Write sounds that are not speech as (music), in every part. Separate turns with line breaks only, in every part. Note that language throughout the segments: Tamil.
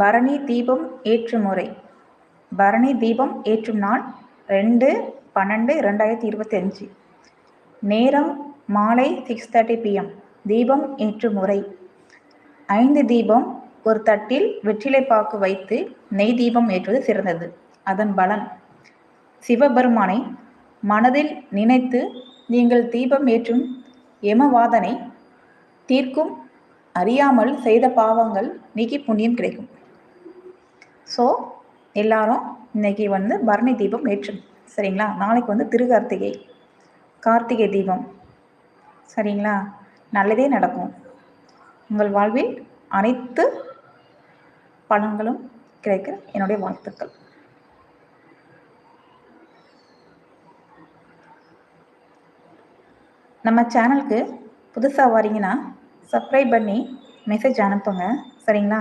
பரணி தீபம் ஏற்றும் முறை. பரணி தீபம் ஏற்றும் நாள் ரெண்டு பன்னெண்டு ரெண்டாயிரத்தி இருபத்தி அஞ்சு நேரம் மாலை சிக்ஸ் தேர்ட்டி பிஎம் தீபம் ஏற்றும் முறை. ஐந்து தீபம் ஒரு தட்டில் வெற்றிலை பாக்கு வைத்து நெய் தீபம் ஏற்றுவது சிறந்தது. அதன் பலன். சிவபெருமானை மனதில் நினைத்து நீங்கள் தீபம் ஏற்றும் எமவாதனை தீர்க்கும் அறியாமல் செய்த பாவங்கள் நீக்கி புண்ணியம் கிடைக்கும். ஸோ எல்லாரும் இன்னைக்கு வந்து பரணி தீபம் ஏற்றும். சரிங்களா? நாளைக்கு வந்து திருகார்த்திகை கார்த்திகை தீபம். சரிங்களா? நல்லதே நடக்கும். உங்கள் வாழ்வில் அனைத்து பலன்களும் கிடைக்க என்னுடைய வாழ்த்துக்கள். நம்ம சேனலுக்கு புதுசாக வரீங்கன்னா சப்ஸ்கிரைப் பண்ணி மெசேஜ் அனுப்புங்க. சரிங்களா?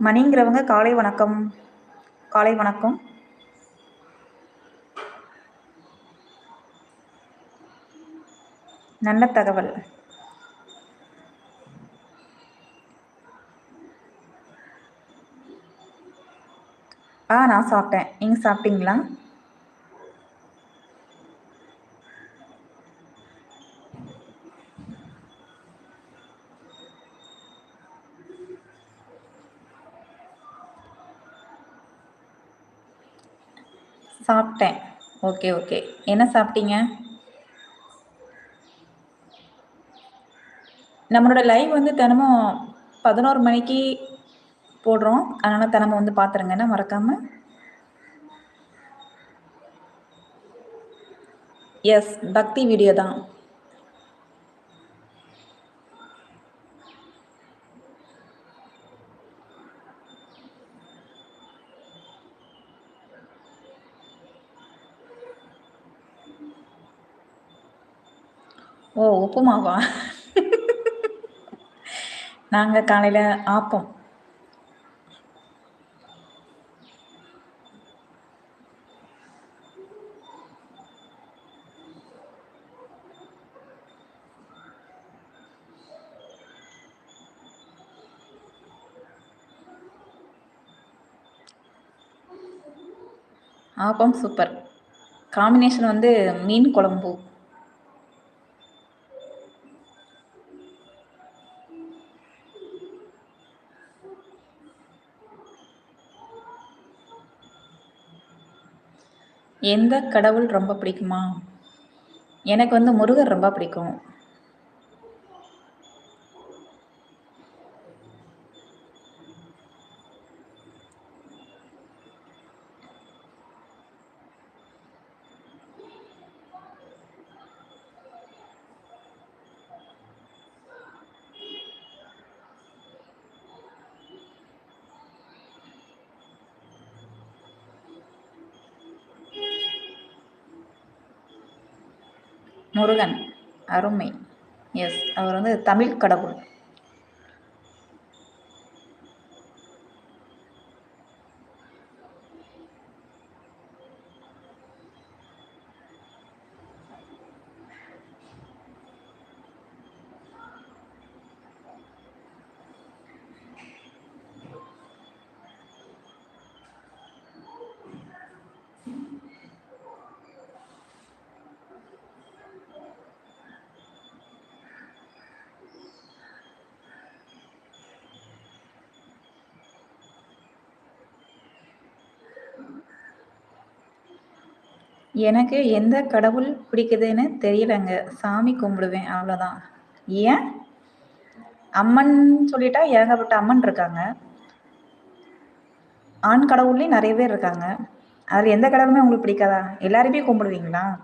மணிங்கிறவங்க காலை வணக்கம். காலை வணக்கம். நல்ல தகவல். ஆ நான் சாப்பிட்டேன். நீங்கள் சாப்பிட்டீங்களா? சாப்பிட்டேன். ஓகே ஓகே என்ன சாப்பிட்டீங்க? நம்மளோட லைவ் வந்து தினமும் பதினோரு மணிக்கு போடுறோம். அதனால் தினமும் வந்து பார்த்துருங்க என்ன மறக்காமல் எஸ் பக்தி வீடியோ தான். ஓ உப்புமாவா? நாங்க காலையில் ஆப்பம். ஆப்பம் சூப்பர். காம்பினேஷன் வந்து மீன் குழம்பு. எந்த கடவுள் ரொம்ப பிடிக்குமா? எனக்கு வந்து முருகர் ரொம்ப பிடிக்கும். முருகன் அருமை. எஸ் அவர் வந்து தமிழ் கடவுள். எனக்கு எந்த கடவுள் பிடிக்குதுன்னு தெரியலங்க. சாமி கும்பிடுவேன் அவ்வளோதான் ஏன்? அம்மன் சொல்லிட்டா ஏகப்பட்ட அம்மன் இருக்காங்க. ஆண் கடவுள்லேயும் நிறைய பேர் இருக்காங்க. அதில் எந்த கடவுளுமே உங்களுக்கு பிடிக்காதா? எல்லாருமே கும்பிடுவீங்களா?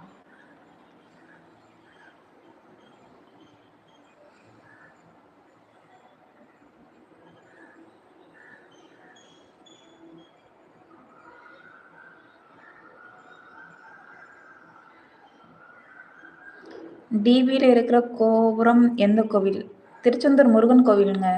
டிவியில் இருக்கிற கோபுரம் எந்த கோவில்? திருச்செந்தூர் முருகன் கோவிலுங்க.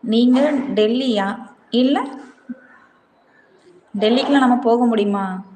நீங்க டெல்லியா? இல்லை? டெல்லிக்குலாம் நம்ம போக முடியுமா?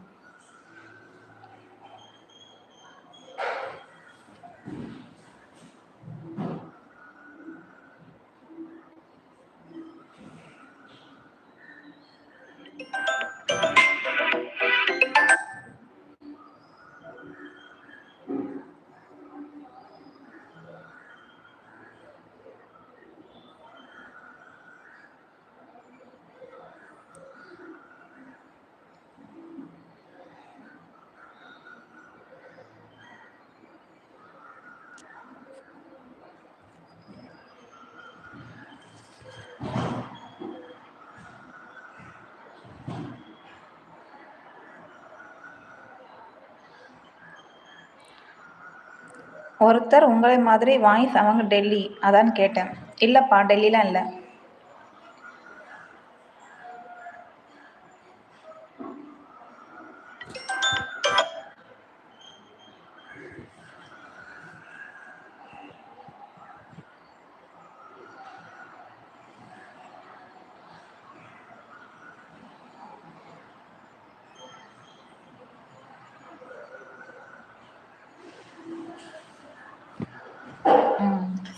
ஒருத்தர் உங்களை மாதிரி வாய்ஸ் அவங்க டெல்லி அதான் கேட்டேன். இல்லைப்பா டெல்லிலாம் இல்லை.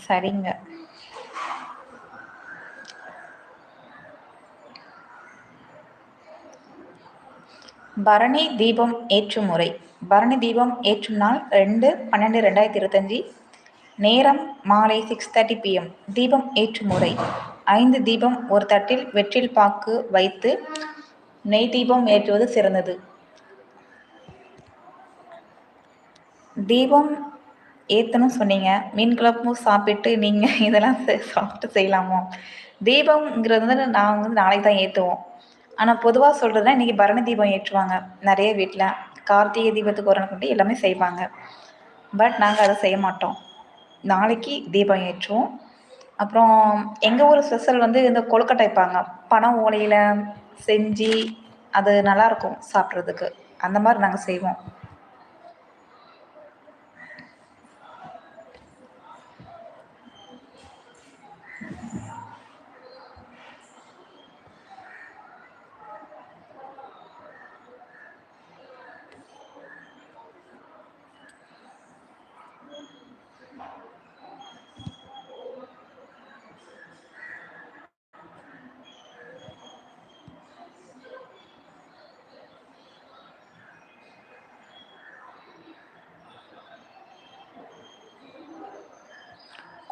சரிங்க. பரணி தீபம் ஏற்றும் முறை. பரணி தீபம் ஏற்றும் நாள் ரெண்டு பன்னெண்டு ரெண்டாயிரத்தி இருபத்தஞ்சி. நேரம் மாலை சிக்ஸ் தேர்ட்டி பிஎம் தீபம் ஏற்றும் முறை. ஐந்து தீபம் ஒரு தட்டில் வெற்றில் பாக்கு வைத்து நெய் தீபம் ஏற்றுவது சிறந்தது. தீபம் ஏற்றணும் சொன்னீங்க. மீன் குழம்பும் சாப்பிட்டு நீங்கள் (laughs) இதெல்லாம் சாப்பிட்டு செய்யலாமோ? தீபம்ங்கிறது வந்து நாங்கள் வந்து நாளைக்கு தான் ஏற்றுவோம் ஆனால் பொதுவாக சொல்கிறதுனா இன்றைக்கி பரணி தீபம் ஏற்றுவாங்க. நிறைய வீட்டில் கார்த்திகை தீபத்துக்கு ஒரு கொண்டு எல்லாமே செய்வாங்க. பட் நாங்கள் அதை செய்ய மாட்டோம். நாளைக்கு தீபம் ஏற்றுவோம். அப்புறம் எங்கள் ஊர் ஸ்பெஷல் வந்து இந்த கொழுக்கட்டை வைப்பாங்க. பணம் ஓலையில் செஞ்சு அது நல்லாயிருக்கும் சாப்பிட்றதுக்கு. அந்த மாதிரி நாங்கள் செய்வோம்.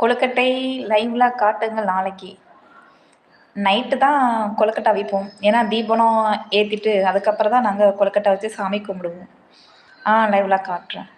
கொழுக்கட்டை லைவ்ல காட்டுங்க நாளைக்கு. நைட்டு தான் கொழுக்கட்டை அவிப்போம். ஏன்னா தீபனம் ஏற்றிட்டு அதுக்கப்புறம் தான் நாங்கள் கொழுக்கட்டை வச்சு சாமி கும்பிடுவோம். ஆ லைவ்ல காட்டுறேன்.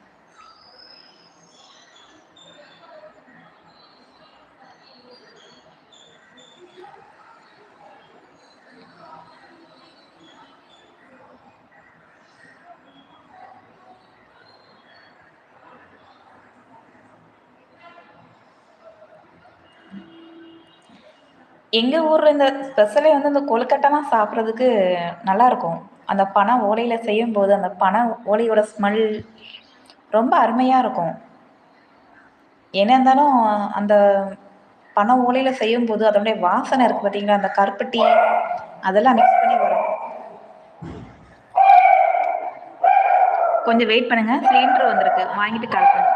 எங்கள் ஊரில் இந்த ஸ்பெஷலே வந்து இந்த கொழுக்கட்டைலாம் சாப்பிட்றதுக்கு நல்லாயிருக்கும். அந்த பனை ஓலையில் செய்யும்போது அந்த பனை ஓலையோட ஸ்மெல் ரொம்ப அருமையாக இருக்கும். என்ன இருந்தாலும் அந்த பனை ஓலையில் செய்யும்போது அதனுடைய வாசனை இருக்குது பார்த்தீங்களா அந்த கருப்பட்டி அதெல்லாம் மிக்ஸ் பண்ணி வரும். கொஞ்சம் வெயிட் பண்ணுங்கள் சிலிண்டர் வந்திருக்கு. வாங்கிட்டு கால் பண்ணுங்க.